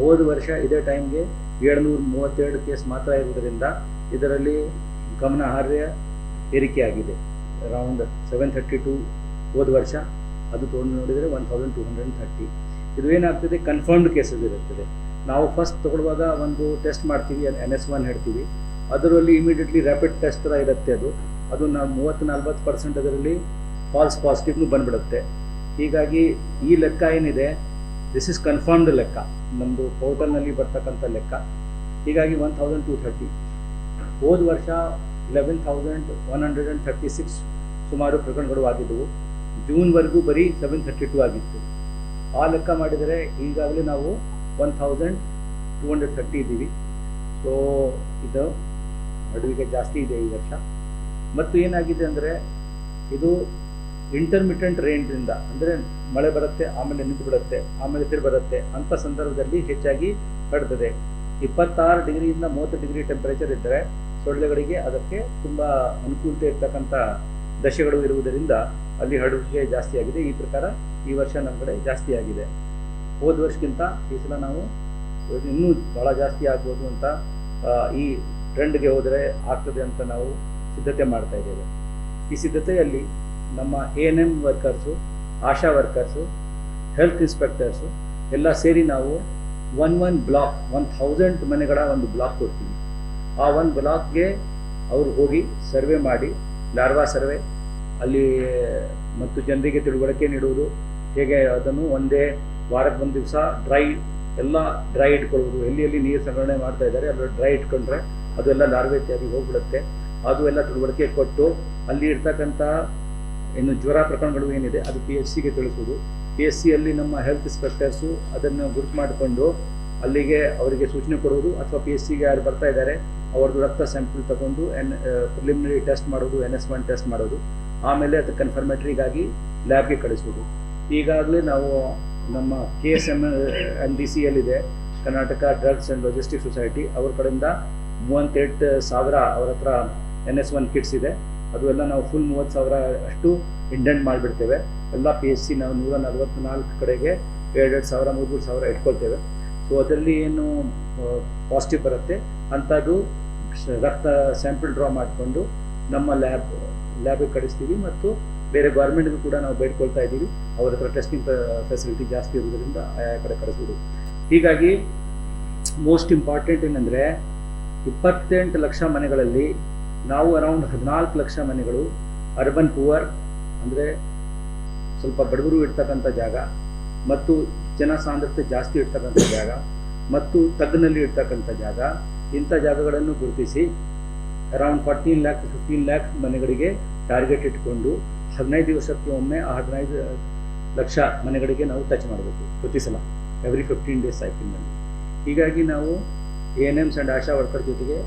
ಹೋದ ವರ್ಷ ಇದೇ ಟೈಮ್ಗೆ ಏಳ್ನೂರ ಮೂವತ್ತೆರಡು ಕೇಸ್ ಮಾತ್ರ ಇರುವುದರಿಂದ ಇದರಲ್ಲಿ ಗಮನಾರ್ಹ ಏರಿಕೆಯಾಗಿದೆ. ಅರೌಂಡ್ ಸೆವೆನ್ ಥರ್ಟಿ ಟು ಹೋದ ವರ್ಷ ಅದು ತೊಗೊಂಡು ನೋಡಿದರೆ one thousand two hundred thirty. ಇದು ಏನಾಗ್ತದೆ? ಕನ್ಫರ್ಮ್ಡ್ ಕೇಸಸ್ ಇರುತ್ತದೆ. ನಾವು ಫಸ್ಟ್ ತಗೊಳ್ಳುವಾಗ ಒಂದು ಟೆಸ್ಟ್ ಮಾಡ್ತೀವಿ, ಎನ್ ಎಸ್ ಒನ್ ಹೇಳ್ತೀವಿ. ಅದರಲ್ಲಿ ಇಮಿಡಿಯೇಟ್ಲಿ ರ್ಯಾಪಿಡ್ ಟೆಸ್ಟ್ ಥರ ಇರುತ್ತೆ ಅದು. ಅದು ನಾವು ಮೂವತ್ತು ನಲ್ವತ್ತು ಪರ್ಸೆಂಟ್ ಅದರಲ್ಲಿ ಫಾಲ್ಸ್ ಪಾಸಿಟಿವ್ನು ಬಂದ್ಬಿಡುತ್ತೆ. ಹೀಗಾಗಿ ಈ ಲೆಕ್ಕ ಏನಿದೆ? ದಿಸ್ ಇಸ್ ಕನ್ಫರ್ಮ್ಡ್ ಲೆಕ್ಕ. ನಮ್ಮದು ಪೋರ್ಟಲ್ನಲ್ಲಿ ಬರ್ತಕ್ಕಂಥ ಲೆಕ್ಕ. ಹೀಗಾಗಿ ಒನ್ ಥೌಸಂಡ್ ಟೂ ಥರ್ಟಿ ಹೋದ ವರ್ಷ eleven thousand one hundred and thirty six ಸುಮಾರು ಪ್ರಕರಣಗಳು ಆಗಿದ್ದವು. ಜೂನ್ವರೆಗೂ ಬರೀ ಸೆವೆನ್ ಥರ್ಟಿ ಟು ಆಗಿತ್ತು. ಆ ಲೆಕ್ಕ ಮಾಡಿದರೆ ಈಗಾಗಲೇ ನಾವು one thousand two hundred thirty ಇದ್ದೀವಿ. ಸೊ ಇದು ಅಡುಗೆ ಜಾಸ್ತಿ ಇದೆ ಈ ವರ್ಷ. ಮತ್ತು ಏನಾಗಿದೆ ಅಂದರೆ, ಇದು ಇಂಟರ್ಮಿಟೆಂಟ್ ಇಂದ ಅಂದರೆ ಮಳೆ ಬರುತ್ತೆ, ಆಮೇಲೆ ನಿಂತು ಬಿಡುತ್ತೆ, ಆಮೇಲೆ ತಿರು ಬರುತ್ತೆ ಅಂಥ ಸಂದರ್ಭದಲ್ಲಿ ಹೆಚ್ಚಾಗಿ ಹರಡ್ತದೆ. ಇಪ್ಪತ್ತಾರು ಡಿಗ್ರಿಯಿಂದ ಮೂವತ್ತು ಡಿಗ್ರಿ ಟೆಂಪರೇಚರ್ ಇದ್ದರೆ ಸೊಳ್ಳೆಗಳಿಗೆ ಅದಕ್ಕೆ ತುಂಬ ಅನುಕೂಲತೆ ಇರ್ತಕ್ಕಂಥ ದಶೆಗಳು ಇರುವುದರಿಂದ ಅಲ್ಲಿ ಹರಡುವಿಕೆ ಜಾಸ್ತಿ ಆಗಿದೆ. ಈ ಪ್ರಕಾರ ಈ ವರ್ಷ ನಮ್ಮ ಕಡೆ ಜಾಸ್ತಿ ಆಗಿದೆ. ಹೋದ ವರ್ಷಕ್ಕಿಂತ ಈ ಸಲ ನಾವು ಇನ್ನೂ ಭಾಳ ಜಾಸ್ತಿ ಆಗ್ಬೋದು ಅಂತ ಈ ಟ್ರೆಂಡ್ಗೆ ಹೋದರೆ ಆಗ್ತದೆ ಅಂತ ನಾವು ಸಿದ್ಧತೆ ಮಾಡ್ತಾ ಇದ್ದೇವೆ. ಈ ಸಿದ್ಧತೆಯಲ್ಲಿ ನಮ್ಮ A N M workers ASHA workers health inspectors ಎಲ್ಲ ಸೇರಿ ನಾವು one one block one thousand ಮನೆಗಳ ಒಂದು ಬ್ಲಾಕ್ ಕೊಡ್ತೀವಿ. ಆ ಒಂದು ಬ್ಲಾಕ್ಗೆ ಅವರು ಹೋಗಿ ಸರ್ವೆ ಮಾಡಿ, ಲಾರ್ವಾ ಸರ್ವೆ, ಅಲ್ಲಿ ಮತ್ತು ಜನರಿಗೆ ತಿಳುವಳಿಕೆ ನೀಡುವುದು, ಹೇಗೆ ಅದನ್ನು ಒಂದೇ ವಾರಕ್ಕೆ ಒಂದು ದಿವಸ ಡ್ರೈ ಎಲ್ಲ ಡ್ರೈ ಇಟ್ಕೊಳ್ಳೋದು ಎಲ್ಲಿ ಎಲ್ಲಿ ನೀರು ಸಂಗ್ರಹಣೆ ಮಾಡ್ತಾ ಇದ್ದಾರೆ ಅಲ್ಲಿ ಡ್ರೈ ಇಟ್ಕೊಂಡ್ರೆ ಅದೆಲ್ಲ ಲಾರ್ವೆ ಇತ್ಯಾದಿ ಹೋಗ್ಬಿಡುತ್ತೆ. ಅದು ಎಲ್ಲ ತಿಳುವಳಿಕೆ ಕೊಟ್ಟು ಅಲ್ಲಿ ಇರ್ತಕ್ಕಂಥ ಇನ್ನು ಜ್ವರ ಪ್ರಕರಣಗಳು ಏನಿದೆ, ಅದು ಪಿ ಎಚ್ ಸಿಗೆ ತಿಳಿಸೋದು ಪಿ ಎಚ್ ಸಿಯಲ್ಲಿ ನಮ್ಮ ಹೆಲ್ತ್ ಇನ್ಸ್ಪೆಕ್ಟರ್ಸು ಅದನ್ನು ಗುರುತು ಮಾಡಿಕೊಂಡು ಅಲ್ಲಿಗೆ ಅವರಿಗೆ ಸೂಚನೆ ಕೊಡೋದು ಅಥವಾ ಪಿ ಎಚ್ ಸಿಗೆ ಯಾರು ಬರ್ತಾ ಇದ್ದಾರೆ, ಅವ್ರದ್ದು ರಕ್ತ ಸ್ಯಾಂಪಲ್ ತಗೊಂಡು ಎನ್ ಪ್ರಿಲಿಮಿನರಿ ಟೆಸ್ಟ್ ಮಾಡೋದು ಎನ್ ಎಸ್ ಒನ್ ಟೆಸ್ಟ್ ಮಾಡೋದು ಆಮೇಲೆ ಅದು ಕನ್ಫರ್ಮೇಟ್ರಿಗಾಗಿ ಲ್ಯಾಬ್ಗೆ ಕಳಿಸೋದು ಈಗಾಗಲೇ ನಾವು ನಮ್ಮ K S M N D C ಎಲ್ಲಿದೆ Karnataka drugs and logistic society ಅವ್ರ ಕಡೆಯಿಂದ ಮೂವತ್ತೆಂಟು ಸಾವಿರ ಅವ್ರ ಹತ್ರ ಎನ್ ಎಸ್ ಒನ್ ಕಿಟ್ಸ್ ಇದೆ. ಅದು ಎಲ್ಲ ನಾವು ಫುಲ್ ಮೂವತ್ತು ಸಾವಿರ ಅಷ್ಟು ಇಂಡೆಂಟ್ ಮಾಡಿಬಿಡ್ತೇವೆ. ಎಲ್ಲ ಪಿ ಎಸ್ ಸಿ ನಾವು ನೂರ ನಲವತ್ತ್ನಾಲ್ಕು ಕಡೆಗೆ ಎರಡೆರಡು ಸಾವಿರ ಮೂರು ಸಾವಿರ ಇಟ್ಕೊಳ್ತೇವೆ. ಸೊ ಅದರಲ್ಲಿ ಏನು ಪಾಸಿಟಿವ್ ಬರುತ್ತೆ. ಅಂಥದ್ದು ರಕ್ತ ಸ್ಯಾಂಪಲ್ ಡ್ರಾ ಮಾಡಿಕೊಂಡು ನಮ್ಮ ಲ್ಯಾಬ್ ಲ್ಯಾಬಿಗೆ ಕಳಿಸ್ತೀವಿ ಮತ್ತು ಬೇರೆ ಗೌರ್ಮೆಂಟ್ಗೂ ಕೂಡ ನಾವು ಬೇಡ್ಕೊಳ್ತಾ ಇದ್ದೀವಿ. ಅವ್ರ ಹತ್ರ ಟೆಸ್ಟಿಂಗ್ ಫೆಸಿಲಿಟಿ ಜಾಸ್ತಿ ಇರೋದ್ರಿಂದ ಆಯಾ ಕಡೆ ಕಳಿಸ್ಬೋದು. ಹೀಗಾಗಿ ಮೋಸ್ಟ್ ಇಂಪಾರ್ಟೆಂಟ್ ಏನಂದರೆ ಇಪ್ಪತ್ತೆಂಟು ಲಕ್ಷ ಮನೆಗಳಲ್ಲಿ ನಾವು ಅರೌಂಡ್ ಹದಿನಾಲ್ಕು ಲಕ್ಷ ಮನೆಗಳು ಅರ್ಬನ್ ಪುವರ್ ಅಂದರೆ ಸ್ವಲ್ಪ ಬಡವರು ಇರ್ತಕ್ಕಂಥ ಜಾಗ, ಮತ್ತು ಜನಸಾಂದ್ರತೆ ಜಾಸ್ತಿ ಇರ್ತಕ್ಕಂಥ ಜಾಗ, ಮತ್ತು ತಗ್ಗಿನಲ್ಲಿ ಇರ್ತಕ್ಕಂಥ ಜಾಗ, ಇಂಥ ಜಾಗಗಳನ್ನು ಗುರುತಿಸಿ around fourteen lakh fifteen lakh ಮನೆಗಳಿಗೆ ಟಾರ್ಗೆಟ್ ಇಟ್ಕೊಂಡು ಹದಿನೈದು ದಿವಸಕ್ಕೆ ಒಮ್ಮೆ ಆ ಹದಿನೈದು ಲಕ್ಷ ಮನೆಗಳಿಗೆ ನಾವು ಟಚ್ ಮಾಡಬೇಕು ಪ್ರತಿ ಸಲ ಎವ್ರಿ ಫಿಫ್ಟೀನ್ ಡೇಸ್ ಸೈಕಲ್ನಲ್ಲಿ ಹೀಗಾಗಿ ನಾವು A N Ms and ASHA worker ಜೊತೆಗೆ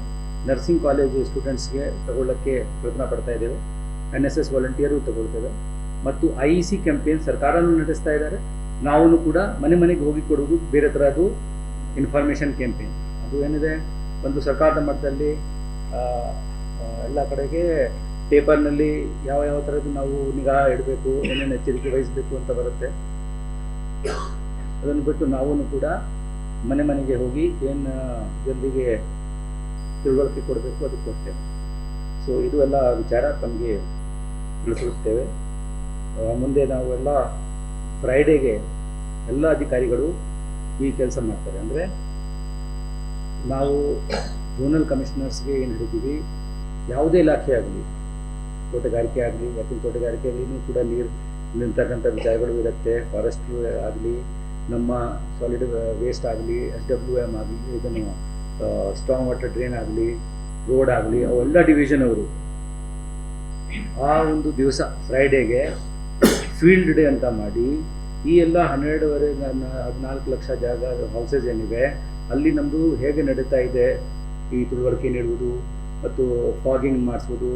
ನರ್ಸಿಂಗ್ ಕಾಲೇಜ್ ಸ್ಟೂಡೆಂಟ್ಸ್ಗೆ ತಗೊಳ್ಳೋಕ್ಕೆ ಪ್ರಯತ್ನ ಪಡ್ತಾ ಇದ್ದೇವೆ. ಎನ್ ಎಸ್ ಎಸ್ ವಾಲಂಟಿಯರು ತಗೊಳ್ತೇವೆ. ಮತ್ತು ಐ ಇ ಸಿ ಕ್ಯಾಂಪೇನ್ ಸರ್ಕಾರನೂ ನಡೆಸ್ತಾ ಇದ್ದಾರೆ. ನಾವು ಕೂಡ ಮನೆ ಮನೆಗೆ ಹೋಗಿ ಕೊಡುವುದು ಬೇರೆ ಥರದ್ದು ಇನ್ಫಾರ್ಮೇಷನ್ ಕ್ಯಾಂಪೇನ್ ಅದು ಏನಿದೆ? ಒಂದು ಸರ್ಕಾರದ ಮಟ್ಟದಲ್ಲಿ ಎಲ್ಲ ಕಡೆಗೆ ಪೇಪರ್ನಲ್ಲಿ ಯಾವ ಯಾವ ಥರದ್ದು ನಾವು ನಿಗಾ ಇಡಬೇಕು, ಏನೇನು ಎಚ್ಚರಿಕೆ ವಹಿಸಬೇಕು ಅಂತ ಬರುತ್ತೆ. ಅದನ್ನು ಬಿಟ್ಟು ನಾವು ಕೂಡ ಮನೆ ಮನೆಗೆ ಹೋಗಿ ಏನು ಜನರಿಗೆ ತಿಳುವಳಿಕೆ ಕೊಡಬೇಕು ಅದಕ್ಕೆ ಕೊಡ್ತೇವೆ ಸೊ ಇದು ಎಲ್ಲ ವಿಚಾರ ತಮಗೆ ತಿಳಿಸುತ್ತೇವೆ. ಮುಂದೆ ನಾವು ಎಲ್ಲ ಫ್ರೈಡೇಗೆ ಎಲ್ಲ ಅಧಿಕಾರಿಗಳು ಈ ಕೆಲಸ ಮಾಡ್ತಾರೆ. ಅಂದರೆ ನಾವು ಝೋನಲ್ ಕಮಿಷನರ್ಸ್ಗೆ ಏನು ಹೇಳಿದ್ದೀವಿ, ಯಾವುದೇ ಇಲಾಖೆ ಆಗಲಿ, ತೋಟಗಾರಿಕೆ ಆಗಲಿ ಯಾಕೆ ತೋಟಗಾರಿಕೆಯಲ್ಲಿನೂ ಕೂಡ ನೀರು ನಿಂತಕ್ಕಂಥ ವಿಚಾರಗಳು ಇರುತ್ತೆ. ಫಾರೆಸ್ಟ್ ಆಗಲಿ, ನಮ್ಮ ಸಾಲಿಡ್ ವೇಸ್ಟ್ ಆಗಲಿ ಎಸ್ ಡಬ್ಲ್ಯೂ ಎಂ ಆಗಲಿ, ಇದನ್ನು ಸ್ಟ್ರಾಂಗ್ ವಾಟರ್ ಡ್ರೈನ್ ಆಗಲಿ ರೋಡ್ ಆಗಲಿ ಅವೆಲ್ಲ ಡಿವಿಷನ್ ಅವರು. ಆ ಒಂದು ದಿವಸ ಫ್ರೈಡೇಗೆ ಫೀಲ್ಡ್ ಡೇ ಅಂತ ಮಾಡಿ, ಈ ಎಲ್ಲ ಹನ್ನೆರಡುವರೆ ಹದಿನಾಲ್ಕು ಲಕ್ಷ ಜಾಗ ಹೌಸಸ್ ಏನಿವೆ, ಅಲ್ಲಿ ನಮ್ಮದು ಹೇಗೆ ನಡೀತಾ ಇದೆ, ಈ ತಿಳುವಳಿಕೆ ನೀಡುವುದು, ಮತ್ತು ಫಾಗಿಂಗ್ ಮಾಡಿಸೋದು,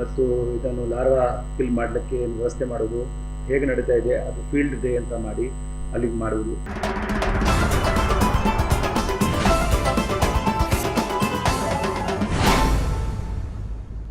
ಮತ್ತು ಇದನ್ನು ಲಾರ್ವಾ ಫಿಲ್ ಮಾಡಲಿಕ್ಕೆ ವ್ಯವಸ್ಥೆ ಮಾಡೋದು ಹೇಗೆ ನಡೀತಾ ಇದೆ, ಅದು ಫೀಲ್ಡ್ ಡೇ ಅಂತ ಮಾಡಿ, ಅಲ್ಲಿಗೆ ಮಾಡುವುದು.